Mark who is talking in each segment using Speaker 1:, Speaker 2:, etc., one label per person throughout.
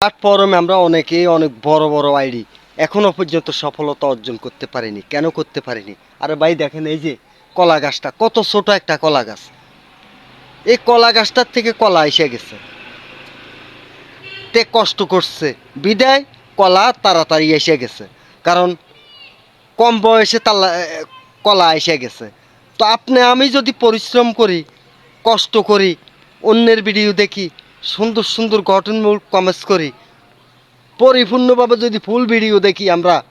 Speaker 1: প্ল্যাটফর্মে আমরা অনেকেই অনেক বড় বড় আইডি এখনও পর্যন্ত সফলতা অর্জন করতে পারিনি। কেন করতে পারিনি? আরে ভাই দেখেন এই যে কলা গাছটা, কত ছোট একটা কলা গাছ। এই কলা গাছটার থেকে কলা এসে গেছে। তে কষ্ট করছে। বিদায়, কলা তাড়াতাড়ি এসে গেছে। কারণ কম বয়সে তালা কলা এসে গেছে। তো আপনি, আমি যদি পরিশ্রম করি, কষ্ট করি, অন্যের ভিডিও দেখি সুন্দর সুন্দর গঠনমূলক কমেন্টস করি। পরিপূর্ণভাবে যদি ফুল ভিডিও দেখি, আমরা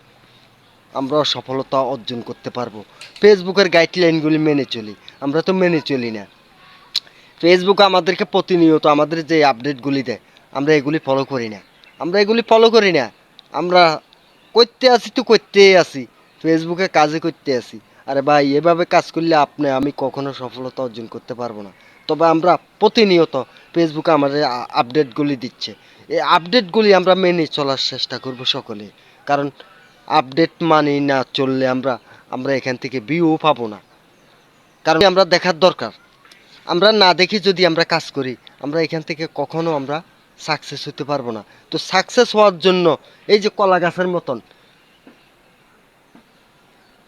Speaker 1: আমরা সফলতা অর্জন করতে পারব। ফেসবুকের গাইডলাইনগুলি মেনে চলি। আমরা তো মেনে চলি না। ফেসবুক আমাদেরকে প্রতিনিয়ত আমাদের যে আপডেটগুলি দেয়, আমরা এগুলি ফলো করি না। আমরা এগুলি ফলো করি না। আমরা করতে আসি তো করতেই আসি। ফেসবুকে কাজে করতে আসি। আরে ভাই, এভাবে কাজ করলে আপনি, আমি কখনো সফলতা অর্জন করতে পারব না। তবে আমরা প্রতিনিয়ত ফেসবুকে আমাদের আপডেটগুলি দিচ্ছে। এই আপডেটগুলি আমরা মেনে চলার চেষ্টা করব সকলে। কারণ আপডেট মানি না চললে আমরা আমরা এখান থেকে ভিউ পাবো না। কারণ আমরা দেখার দরকার। আমরা না দেখি যদি আমরা কাজ করি, আমরা এখান থেকে কখনো আমরা সাকসেস হতে পারব না। তো সাকসেস হওয়ার জন্য এই যে কলা গাছের মতন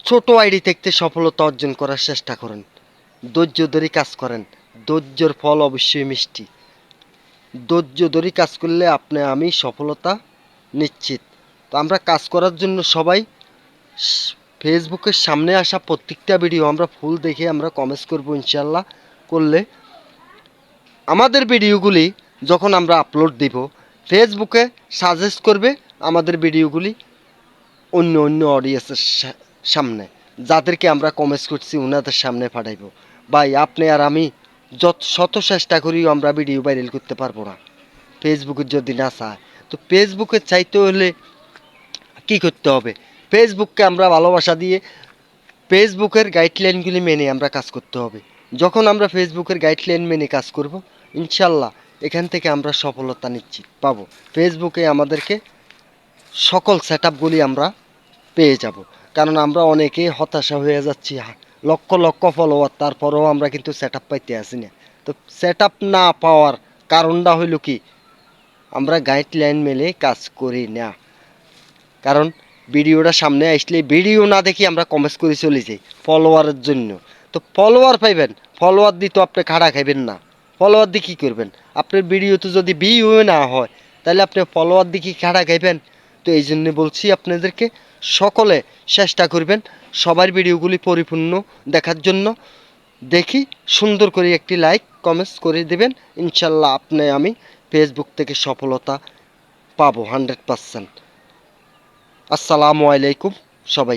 Speaker 1: ছোট আইডি থেকে সফলতা অর্জন করার চেষ্টা করেন। ধৈর্য ধরে কাজ করেন। ধৈর্যর ফল অবশ্যই মিষ্টি। ধৈর্য ধরে কাজ করলে আপনি আমি সফলতা নিশ্চিত। তো আমরা কাজ করার জন্য সবাই ফেসবুকের সামনে আসা প্রত্যেকটা ভিডিও আমরা ফুল দেখে আমরা কমেন্টস করব ইনশাল্লাহ করলে আমাদের ভিডিওগুলি যখন আমরা আপলোড দিব, ফেসবুকে সাজেস্ট করবে আমাদের ভিডিওগুলি অন্য অন্য অডিয়েন্সের সামনে। যাদেরকে আমরা কমেন্টস করছি ওনাদের সামনে পাঠাইব। ভাই, আপনি আর আমি যত শত চেষ্টা করিও আমরা ভিডিও ভাইরাল করতে পারব না। ফেসবুকে যদি না চায়, তো ফেসবুকে চাইতে হলে কি করতে হবে? ফেসবুককে আমরা ভালোবাসা দিয়ে ফেসবুকের গাইডলাইনগুলি মেনে আমরা কাজ করতে হবে। যখন আমরা ফেসবুকের গাইডলাইন মেনে কাজ করব, ইনশাল্লাহ এখান থেকে আমরা সফলতা নিশ্চিত পাবো। ফেসবুকে আমাদেরকে সকল সেট আমরা পেয়ে যাব। কারণ আমরা অনেকে হতাশা হয়ে যাচ্ছি লক্ষ লক্ষ ফলোয়ার তারপরেও আমরা কিন্তু সেট আপ পাইতে আসি না তো সেট আপ না পাওয়ার কারণটা হইল কি? আমরা গাইডলাইন মেলে কাজ করি না। কারণ ভিডিওটা সামনে আসলে ভিডিও না দেখি আমরা কমেন্টস করে চলে যাই ফলোয়ারের জন্য। তো ফলোয়ার পাইবেন ফলোয়ার দিয়ে তো আপনি খাড়া খাইবেন না। ফলোয়ার দিয়ে কী করবেন? আপনার ভিডিও তো যদি ভিউ না হয়, তাহলে আপনি ফলোয়ার দিয়ে কি খাড়া খাইবেন? তো এই জন্য বলছি আপনাদেরকে সকলে চেষ্টা করবেন সবার ভিডিওগুলি পরিপূর্ণ দেখার জন্য। দেখি সুন্দর করে একটি লাইক কমেন্টস করে দেবেন। ইনশাল্লাহ আপনি আমি ফেসবুক থেকে সফলতা পাবো হান্ড্রেড পারসেন্ট আসসালামু আলাইকুম সবাই।